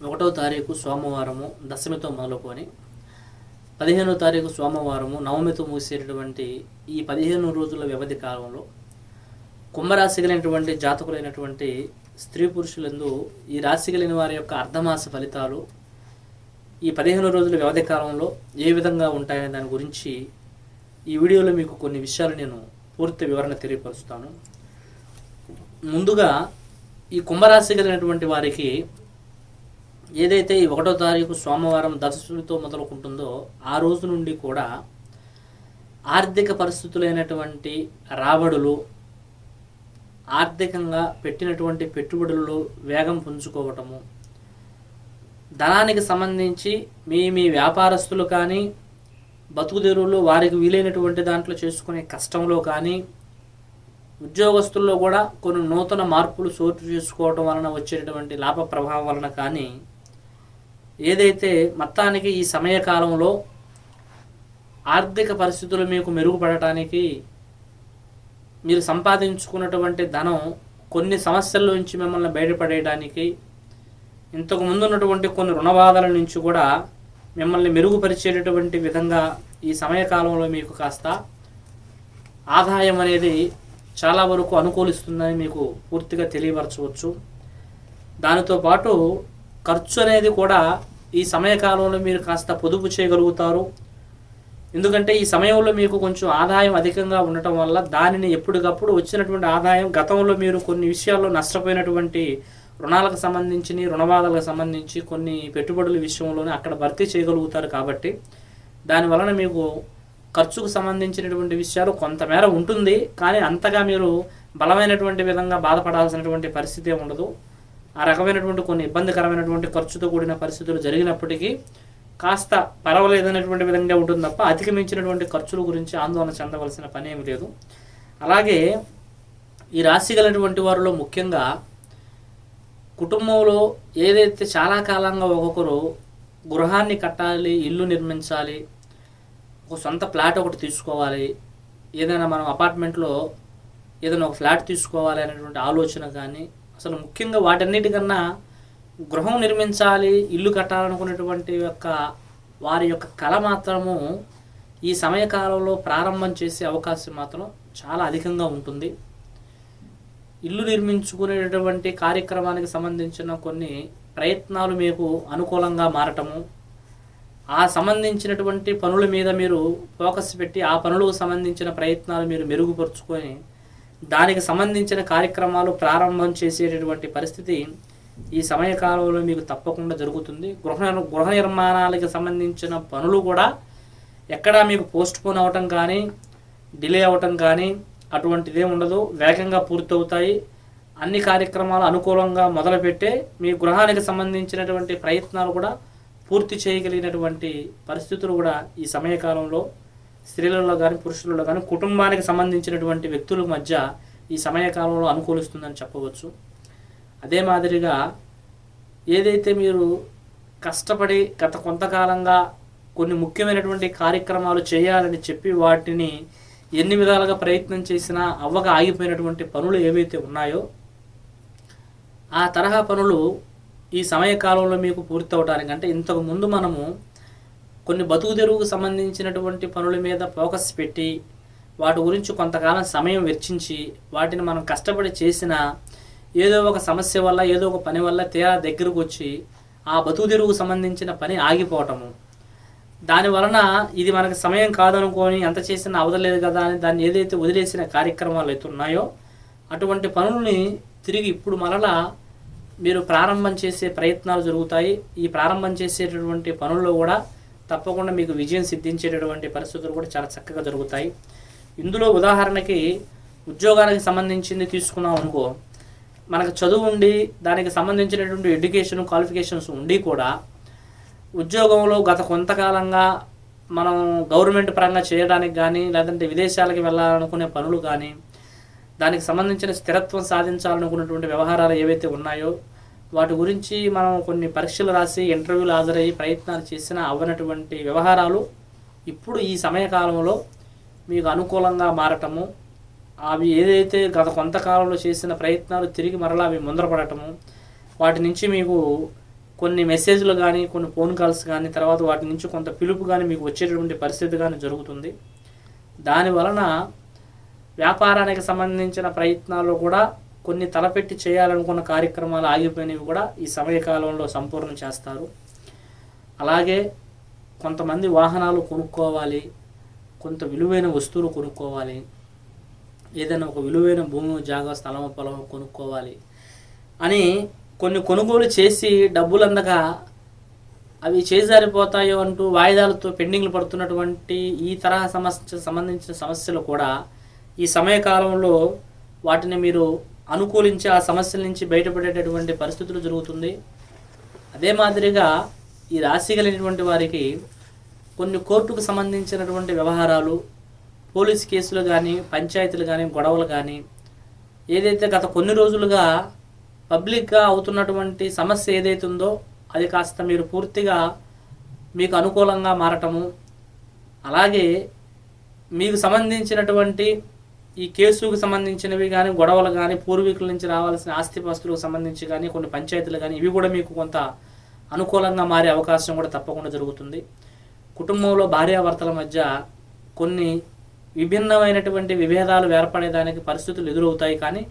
ఒకటో తారీఖు సోమవారము దశమితో మొదలుకొని పదిహేనో తారీఖు సోమవారము నవమితో ముగిసేటటువంటి ఈ పదిహేను రోజుల వ్యవధి కాలంలో కుంభరాశి కలిగినటువంటి జాతకులైనటువంటి స్త్రీ పురుషులందు ఈ రాశి కలిగిన వారి యొక్క అర్ధమాస ఫలితాలు ఈ పదిహేను రోజుల వ్యవధి కాలంలో ఏ విధంగా ఉంటాయనే దాని గురించి ఈ వీడియోలో మీకు కొన్ని విషయాలు నేను పూర్తి వివరణ తెలియపరుస్తాను. ముందుగా ఈ కుంభరాశి కలిగినటువంటి వారికి ఏదైతే ఈ ఒకటో తారీఖు సోమవారం దశమితో మొదలుకుంటుందో ఆ రోజు నుండి కూడా ఆర్థిక పరిస్థితులైనటువంటి రాబడులు ఆర్థికంగా పెట్టినటువంటి పెట్టుబడుల్లో వేగం పుంజుకోవటము ధనానికి సంబంధించి మీ మీ వ్యాపారస్తులు కానీ బతుకుదెరువులు వారికి వీలైనటువంటి దాంట్లో చేసుకునే కష్టంలో కానీ ఉద్యోగస్తుల్లో కూడా కొన్ని నూతన మార్పులు చోటు చేసుకోవడం వలన వచ్చేటటువంటి లాభ ప్రభావం వలన కానీ ఏదైతే మొత్తానికి ఈ సమయకాలంలో ఆర్థిక పరిస్థితులు మీకు మెరుగుపడటానికి మీరు సంపాదించుకున్నటువంటి ధనం కొన్ని సమస్యల నుంచి మిమ్మల్ని బయటపడేయడానికి ఇంతకు ముందు ఉన్నటువంటి కొన్ని రుణబాధల నుంచి కూడా మిమ్మల్ని మెరుగుపరిచేటటువంటి విధంగా ఈ సమయకాలంలో మీకు కాస్త ఆదాయం అనేది చాలా వరకు అనుకూలిస్తుందని మీకు పూర్తిగా తెలియపరచవచ్చు. దానితో పాటు ఖర్చు అనేది కూడా ఈ సమయకాలంలో మీరు కాస్త పొదుపు చేయగలుగుతారు. ఎందుకంటే ఈ సమయంలో మీకు కొంచెం ఆదాయం అధికంగా ఉండటం వల్ల దానిని ఎప్పటికప్పుడు వచ్చినటువంటి ఆదాయం గతంలో మీరు కొన్ని విషయాల్లో నష్టపోయినటువంటి రుణాలకు సంబంధించి రుణబాధలకు సంబంధించి కొన్ని పెట్టుబడుల విషయంలోనే అక్కడ భర్తీ చేయగలుగుతారు కాబట్టి దాని వలన మీకు ఖర్చుకు సంబంధించినటువంటి విషయాలు కొంతమేర ఉంటుంది. కానీ అంతగా మీరు బలమైనటువంటి విధంగా బాధపడాల్సినటువంటి పరిస్థితి ఉండదు. ఆ రకమైనటువంటి కొన్ని ఇబ్బందికరమైనటువంటి ఖర్చుతో కూడిన పరిస్థితులు జరిగినప్పటికీ కాస్త పర్వాలేదనేటువంటి విధంగా ఉంటుంది తప్ప అధిగమించినటువంటి ఖర్చుల గురించి ఆందోళన చెందవలసిన పని ఏమి లేదు. అలాగే ఈ రాశి కలిగినటువంటి వారిలో ముఖ్యంగా కుటుంబంలో ఏదైతే చాలా కాలంగా ఒక్కొక్కరు గృహాన్ని కట్టాలి ఇల్లు నిర్మించాలి ఒక సొంత ఫ్లాట్ ఒకటి తీసుకోవాలి ఏదైనా మనం అపార్ట్మెంట్లో ఏదైనా ఒక ఫ్లాట్ తీసుకోవాలి అనేటువంటి ఆలోచన కానీ అసలు ముఖ్యంగా వాటన్నిటికన్నా గృహం నిర్మించాలి ఇల్లు కట్టాలనుకునేటువంటి యొక్క వారి యొక్క కళ మాత్రము ఈ సమయకాలంలో ప్రారంభం చేసే అవకాశం మాత్రం చాలా అధికంగా ఉంటుంది. ఇల్లు నిర్మించుకునేటటువంటి కార్యక్రమానికి సంబంధించిన కొన్ని ప్రయత్నాలు మీకు అనుకూలంగా మారటము ఆ సంబంధించినటువంటి పనుల మీద మీరు ఫోకస్ పెట్టి ఆ పనులకు సంబంధించిన ప్రయత్నాలు మీరు మెరుగుపరుచుకొని దానికి సంబంధించిన కార్యక్రమాలు ప్రారంభం చేసేటటువంటి పరిస్థితి ఈ సమయకాలంలో మీకు తప్పకుండా జరుగుతుంది. గృహ గృహ నిర్మాణాలకు సంబంధించిన పనులు కూడా ఎక్కడా మీకు పోస్ట్ పోన్ అవటం కానీ డిలే అవటం కానీ అటువంటిదే ఉండదు. వేగంగా పూర్తవుతాయి. అన్ని కార్యక్రమాలు అనుకూలంగా మొదలుపెట్టే మీ గృహానికి సంబంధించినటువంటి ప్రయత్నాలు కూడా పూర్తి చేయగలిగినటువంటి పరిస్థితులు కూడా ఈ సమయకాలంలో స్త్రీలలో కానీ పురుషులలో కానీ కుటుంబానికి సంబంధించినటువంటి వ్యక్తుల మధ్య ఈ సమయకాలంలో అనుకూలిస్తుందని చెప్పవచ్చు. అదే మాదిరిగా ఏదైతే మీరు కష్టపడి గత కొంతకాలంగా కొన్ని ముఖ్యమైనటువంటి కార్యక్రమాలు చేయాలని చెప్పి వాటిని ఎన్ని విధాలుగా ప్రయత్నం చేసినా అవ్వక ఆగిపోయినటువంటి పనులు ఏవైతే ఉన్నాయో ఆ తరహా పనులు ఈ సమయకాలంలో మీకు పూర్తవటానికంటే అంటే ఇంతకు ముందు మనము కొన్ని బతుకు తెరువుకు సంబంధించినటువంటి పనుల మీద ఫోకస్ పెట్టి వాటి గురించి కొంతకాలం సమయం వెచ్చించి వాటిని మనం కష్టపడి చేసిన ఏదో ఒక సమస్య వల్ల ఏదో ఒక పని వల్ల తీరా దగ్గరకు వచ్చి ఆ బతుకు తెరువుకు సంబంధించిన పని ఆగిపోవటము. దాని వలన ఇది మనకు సమయం కాదనుకొని ఎంత చేసినా అవదలేదు కదా అని దాన్ని ఏదైతే వదిలేసిన కార్యక్రమాలు అయితే ఉన్నాయో అటువంటి పనుల్ని తిరిగి ఇప్పుడు మరలా మీరు ప్రారంభం చేసే ప్రయత్నాలు జరుగుతాయి. ఈ ప్రారంభం చేసేటటువంటి పనుల్లో కూడా తప్పకుండా మీకు విజయం సిద్ధించేటటువంటి పరిస్థితులు కూడా చాలా చక్కగా జరుగుతాయి. ఇందులో ఉదాహరణకి ఉద్యోగానికి సంబంధించింది తీసుకున్నాం అనుకో మనకు చదువు ఉండి దానికి సంబంధించినటువంటి ఎడ్యుకేషన్ క్వాలిఫికేషన్స్ ఉండి కూడా ఉద్యోగంలో గత కొంతకాలంగా మనం గవర్నమెంట్ పరంగా చేయడానికి కానీ లేదంటే విదేశాలకి వెళ్ళాలనుకునే పనులు కానీ దానికి సంబంధించిన స్థిరత్వం సాధించాలనుకున్నటువంటి వ్యవహారాలు ఏవైతే ఉన్నాయో వాటి గురించి మనం కొన్ని పరీక్షలు రాసి ఇంటర్వ్యూలు హాజరయ్యి ప్రయత్నాలు చేసిన అవ్వనటువంటి వ్యవహారాలు ఇప్పుడు ఈ సమయకాలంలో మీకు అనుకూలంగా మారటము అవి ఏదైతే గత కొంతకాలంలో చేసిన ప్రయత్నాలు తిరిగి మరలా అవి ముందరపడటము వాటి నుంచి మీకు కొన్ని మెసేజ్లు కానీ కొన్ని ఫోన్ కాల్స్ కానీ తర్వాత వాటి నుంచి కొంత పిలుపు కానీ మీకు వచ్చేటటువంటి పరిస్థితి కానీ జరుగుతుంది. దాని వలన వ్యాపారానికి సంబంధించిన ప్రయత్నాలు కూడా కొన్ని తలపెట్టి చేయాలనుకున్న కార్యక్రమాలు ఆగిపోయినవి కూడా ఈ సమయకాలంలో సంపూర్ణ చేస్తారు. అలాగే కొంతమంది వాహనాలు కొనుక్కోవాలి కొంత విలువైన వస్తువులు కొనుక్కోవాలి ఏదైనా ఒక విలువైన భూమి జాగా స్థలం పొలం కొనుక్కోవాలి అని కొన్ని కొనుగోలు చేసి డబ్బులు అందగా అవి చేజారిపోతాయో అంటూ వాయిదాలతో పెండింగ్లు పడుతున్నటువంటి ఈ తరహా సమస్య సంబంధించిన సమస్యలు కూడా ఈ సమయకాలంలో వాటిని మీరు అనుకూలించి ఆ సమస్యల నుంచి బయటపడేటటువంటి పరిస్థితులు జరుగుతుంది. అదే మాదిరిగా ఈ రాశి కలిగినటువంటి వారికి కొన్ని కోర్టుకు సంబంధించినటువంటి వ్యవహారాలు పోలీస్ కేసులు కానీ పంచాయతీలు కానీ గొడవలు కానీ ఏదైతే గత కొన్ని రోజులుగా పబ్లిక్గా అవుతున్నటువంటి సమస్య ఏదైతే ఉందో అది కాస్త మీరు పూర్తిగా మీకు అనుకూలంగా మారటము అలాగే మీకు సంబంధించినటువంటి ఈ కేసుకు సంబంధించినవి కానీ గొడవలు కానీ పూర్వీకుల నుంచి రావాల్సిన ఆస్తిపాస్తులకు సంబంధించి కానీ కొన్ని పంచాయతీలు కానీ ఇవి కూడా మీకు కొంత అనుకూలంగా మారే అవకాశం కూడా తప్పకుండా జరుగుతుంది. కుటుంబంలో భార్యాభర్తల మధ్య కొన్ని విభిన్నమైనటువంటి విభేదాలు ఏర్పడేదానికి పరిస్థితులు ఎదురవుతాయి కానీ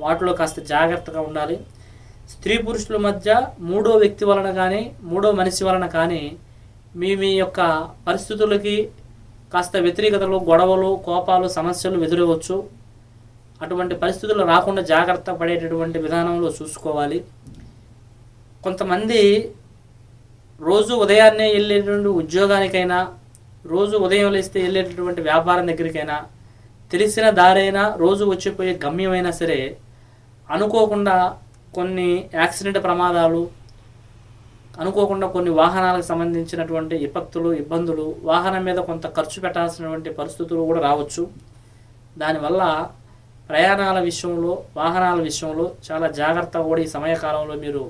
వాటిలో కాస్త జాగ్రత్తగా ఉండాలి. స్త్రీ పురుషుల మధ్య మూడో వ్యక్తి వలన కానీ మూడో మనిషి వలన కానీ మీ మీ యొక్క పరిస్థితులకి కాస్త వ్యతిరేకతలు గొడవలు కోపాలు సమస్యలు ఎదురవచ్చు. అటువంటి పరిస్థితులు రాకుండా జాగ్రత్త పడేటటువంటి విధానంలో చూసుకోవాలి. కొంతమంది రోజు ఉదయాన్నే వెళ్ళేటువంటి ఉద్యోగానికైనా రోజు ఉదయం లేస్తే వెళ్ళేటటువంటి వ్యాపారం దగ్గరికైనా తెలిసిన దారైనా రోజు వచ్చిపోయే గమ్యమైనా సరే అనుకోకుండా కొన్ని యాక్సిడెంట్ ప్రమాదాలు అనుకోకుండా కొన్ని వాహనాలకు సంబంధించినటువంటి విపత్తులు ఇబ్బందులు వాహనం మీద కొంత ఖర్చు పెట్టాల్సినటువంటి పరిస్థితులు కూడా రావచ్చు. దానివల్ల ప్రయాణాల విషయంలో వాహనాల విషయంలో చాలా జాగ్రత్త కూడా ఈ సమయకాలంలో మీరు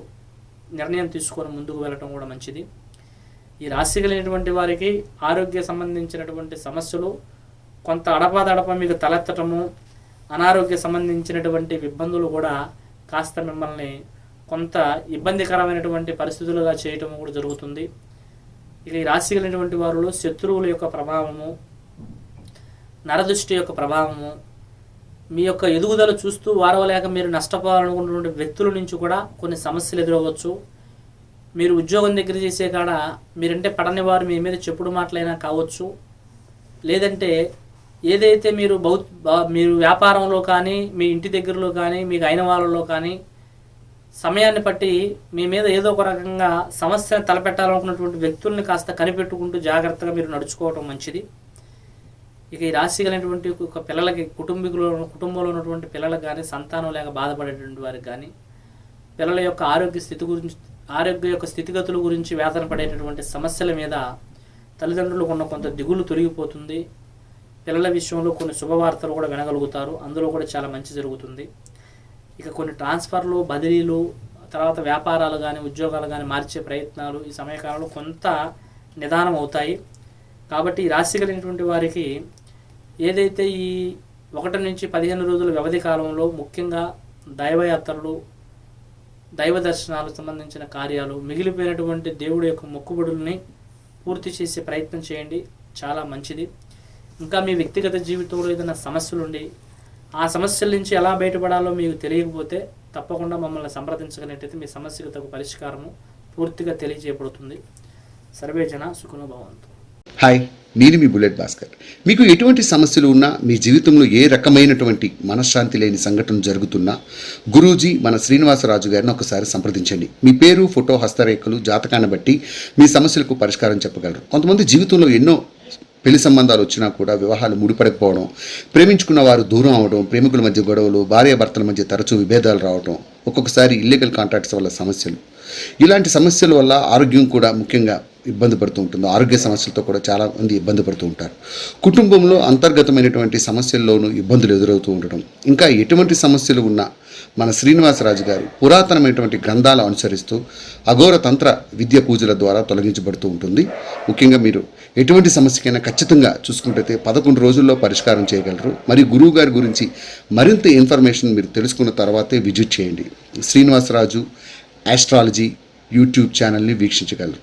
నిర్ణయం తీసుకొని ముందుకు వెళ్ళటం కూడా మంచిది. ఈ రాశి కలిగినటువంటి వారికి ఆరోగ్య సంబంధించినటువంటి సమస్యలు కొంత అడపాదడప మీకు తలెత్తటము అనారోగ్య సంబంధించినటువంటి ఇబ్బందులు కూడా కాస్త మిమ్మల్ని కొంత ఇబ్బందికరమైనటువంటి పరిస్థితులుగా చేయటం కూడా జరుగుతుంది. ఇక ఈ రాశి కలిగినటువంటి వారిలో శత్రువుల యొక్క ప్రభావము నరదృష్టి యొక్క ప్రభావము మీ యొక్క ఎదుగుదల చూస్తూ వారవలేక మీరు నష్టపోవాలనుకున్నటువంటి వ్యక్తుల నుంచి కూడా కొన్ని సమస్యలు ఎదురవ్వచ్చు మీరు ఉద్యోగం దగ్గర చేసే కాడ మీరంటే పడని వారు మీ మీద చెప్పుడు మాటలైనా కావచ్చు. లేదంటే ఏదైతే మీరు బౌ బా- మీరు వ్యాపారంలో కానీ మీ ఇంటి దగ్గరలో కానీ మీకు అయిన వాళ్ళలో కానీ సమయాన్ని బట్టి మీ మీద ఏదో ఒక రకంగా సమస్యను తలపెట్టాలనుకున్నటువంటి వ్యక్తుల్ని కాస్త కనిపెట్టుకుంటూ జాగ్రత్తగా మీరు నడుచుకోవటం మంచిది. ఇక ఈ రాశి కలిగినటువంటి ఒక పిల్లలకి కుటుంబీకులు కుటుంబంలో ఉన్నటువంటి పిల్లలకు కానీ సంతానం లేక బాధపడేటువంటి వారికి కానీ పిల్లల యొక్క ఆరోగ్య స్థితి గురించి ఆరోగ్య యొక్క స్థితిగతుల గురించి వేదన పడేటటువంటి సమస్యల మీద తల్లిదండ్రులకు ఉన్న కొంత దిగులు తొలగిపోతుంది. పిల్లల విషయంలో కొన్ని శుభవార్తలు కూడా వినగలుగుతారు. అందులో కూడా చాలా మంచి జరుగుతుంది. ఇక కొన్ని ట్రాన్స్ఫర్లు బదిలీలు తర్వాత వ్యాపారాలు కానీ ఉద్యోగాలు కానీ మార్చే ప్రయత్నాలు ఈ సమయకాలంలో కొంత నిదానం అవుతాయి. కాబట్టి ఈ రాశి కలిగినటువంటి వారికి ఏదైతే ఈ ఒకటి నుంచి పదిహేను రోజుల వ్యవధి కాలంలో ముఖ్యంగా దైవయాత్రలు దైవ దర్శనాలకు సంబంధించిన కార్యాలు మిగిలిపోయినటువంటి దేవుడి యొక్క మొక్కుబడుల్ని పూర్తి చేసే ప్రయత్నం చేయండి. చాలా మంచిది. ఇంకా మీ వ్యక్తిగత జీవితంలో ఏదైనా సమస్యలుండి ఆ సమస్యల నుంచి ఎలా బయటపడాలో మీకు తెలియకపోతే తప్పకుండా మమ్మల్ని సంప్రదించగలిగినట్టయితే మీ సమస్యకు తగు పరిష్కారము పూర్తిగా తెలియజేయబడుతుంది. సర్వే జన భవంతు. హాయ్ నేను మీ బుల్లెట్ భాస్కర్. మీకు ఎటువంటి సమస్యలు ఉన్నా మీ జీవితంలో ఏ రకమైనటువంటి మనశ్శాంతి లేని సంఘటన జరుగుతున్నా గురూజీ మన శ్రీనివాసరాజు గారిని ఒకసారి సంప్రదించండి. మీ పేరు ఫోటో హస్తరేఖలు జాతకాన్ని బట్టి మీ సమస్యలకు పరిష్కారం చెప్పగలరు. కొంతమంది జీవితంలో ఎన్నో పెళ్ళి సంబంధాలు వచ్చినా కూడా వివాహాలు ముడిపడకపోవడం ప్రేమించుకున్న వారు దూరం అవడం ప్రేమికుల మధ్య గొడవలు భార్యాభర్తల మధ్య తరచూ విభేదాలు రావడం ఒక్కొక్కసారి ఇల్లీగల్ కాంట్రాక్ట్స్ వల్ల సమస్యలు. ఇలాంటి సమస్యల వల్ల ఆరోగ్యం కూడా ముఖ్యంగా ఇబ్బంది పడుతూ ఉంటుంది. ఆరోగ్య సమస్యలతో కూడా చాలా మంది ఇబ్బంది పడుతూ ఉంటారు. కుటుంబంలో అంతర్గతమైనటువంటి సమస్యల్లోనూ ఇబ్బందులు ఎదురవుతూ ఉండడం ఇంకా ఎటువంటి సమస్యలు ఉన్నా మన శ్రీనివాసరాజు గారు పురాతనమైనటువంటి గ్రంథాలు అనుసరిస్తూ అఘోర తంత్ర విద్య పూజల ద్వారా తొలగించబడుతూ ఉంటుంది. ముఖ్యంగా మీరు ఎటువంటి సమస్యకైనా ఖచ్చితంగా చూసుకుంటే పదకొండు రోజుల్లో పరిష్కారం చేయగలరు. మరియు గురువు గారి గురించి మరింత ఇన్ఫర్మేషన్ మీరు తెలుసుకున్న తర్వాతే విజిట్ చేయండి. శ్రీనివాసరాజు ఆస్ట్రాలజీ యూట్యూబ్ ఛానల్ని వీక్షించగలరు.